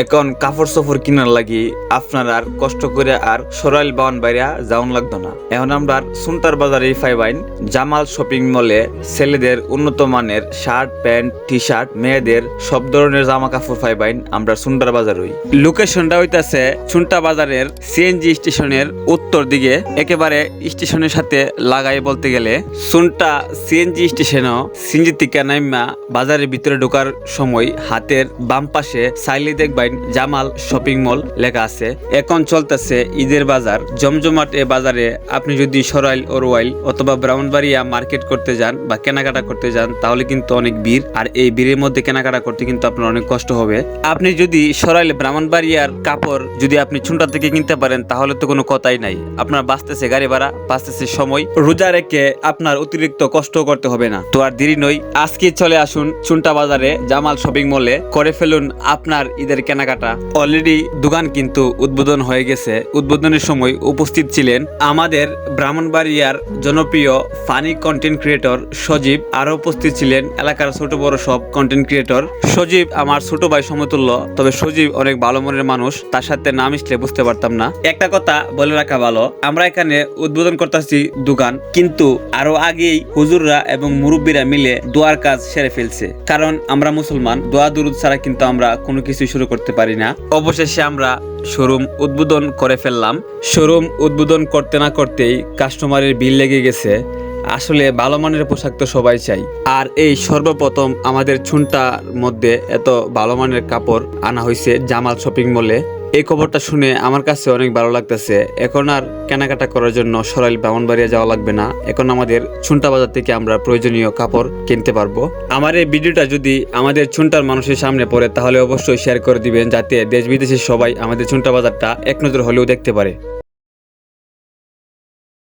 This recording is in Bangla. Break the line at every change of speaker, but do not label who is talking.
এখন কাপড় সফর কিনার লাগি আপনার আর কষ্ট করে আর সরাইল বাউন বাইরা যাওন লাগতো না। এখন আমরা সুন্টার বাজারে পাইবাইন জামাল শপিং মলে ছেলেদের উন্নত মানের শার্ট, প্যান্ট টি শার্ট মেয়েদের সব ধরনের জামা কাপড় পাইবাইন আমরা সুন্টার বাজারই লোকেশনটা হইতাছে সুন্টা বাজারের সিএনজি স্টেশনের উত্তর দিকে, একেবারে স্টেশনের সাথে লাগাই বলতে গেলে। সুনটা সিএনজি স্টেশনও সিএনজি থেকে নাইমা বাজারের ভিতরে ঢোকার সময় হাতের বাম পাশে সাইলি দেখবেন জামাল শপিং মল লেখা আছে। এখন চলতেছে ঈদের বাজার। জমজমাট এ বাজারে আপনি যদি সরাইল ওরওয়াইল অথবা ব্রাউনবাড়িয়া মার্কেট করতে যান বা কেনাকাটা করতে যান, তাহলে কিন্তু অনেক ভিড়। আর এই ভিড়ের মধ্যে কেনাকাটা করতে কিন্তু আপনার অনেক কষ্ট হবে। আপনি যদি সরাইল ব্রাহ্মণবাড়িয়ার কাপড় যদি আপনি ছুন্টা থেকে কিনতে পারেন, তাহলে তো কোনো কথাই নাই। আপনার বাঁচতেছে গাড়ি ভাড়া, বাঁচতেছে সময়। রোজা রেখে আপনার অতিরিক্ত কষ্ট করতে হবে না। তো আর দেরি নই আজকে চলে আসুন চুনটা বাজারে জামাল শপিং মলে। করে ফেলুন আপনার ঈদের কেনাকাটা। অলরেডি দোকান কিন্তু উদ্বোধন হয়ে গেছে। উদ্বোধনের সময় উপস্থিত ছিলেন আমাদের ব্রাহ্মণবাড়িয়ার জনপ্রিয় ফানি কন্টেন্ট ক্রিয়েটর সজীব। আরও উপস্থিত ছিলেন এলাকার ছোট বড় সব কন্টেন্ট ক্রিয়েটর সজীব, আমার ছোট ভাই সমতুল্য। তবে সজীব অনেক ভালো মনের মানুষ, তার সাথে না মিশলে বুঝতে পারতাম না। একটা কথা বলে রাখা ভালো, আমরা এখানে উদ্বোধন করতেছি দোকান, কিন্তু আরও আগেই হুজুররা এবং মুরব্বীরা মিলে দোয়ার কাজ সেরে ফেলছে। কারণ আমরা মুসলমান দোয়া দুরুদ ছাড়া কিন্তু আমরা কোনো কিছু শুরু করতে পারি না। অবশেষে আমরা শোরুম উদ্বোধন করে ফেললাম। শোরুম উদ্বোধন করতে না করতেই কাস্টমারের বিল লেগে গেছে। আসলে ভালো মানের পোশাক তো সবাই চাই। আর এই সর্বপ্রথম আমাদের ছুনটার মধ্যে এত ভালো মানের কাপড় আনা হয়েছে জামাল শপিং মলে। এই খবরটা শুনে আমার কাছে অনেক ভালো লাগতেছে। এখন আর কেনাকাটা করার জন্য সরাইল ব্রাহ্মণবাড়িয়া যাওয়া লাগবে না। এখন আমাদের ছুনটা বাজার থেকে আমরা প্রয়োজনীয় কাপড় কিনতে পারব। আমার এই ভিডিওটা যদি আমাদের ছুনটার মানুষের সামনে পড়ে, তাহলে অবশ্যই শেয়ার করে দিবেন, যাতে দেশ বিদেশের সবাই আমাদের ছুনটা বাজারটা এক নজর হলেও দেখতে পারে।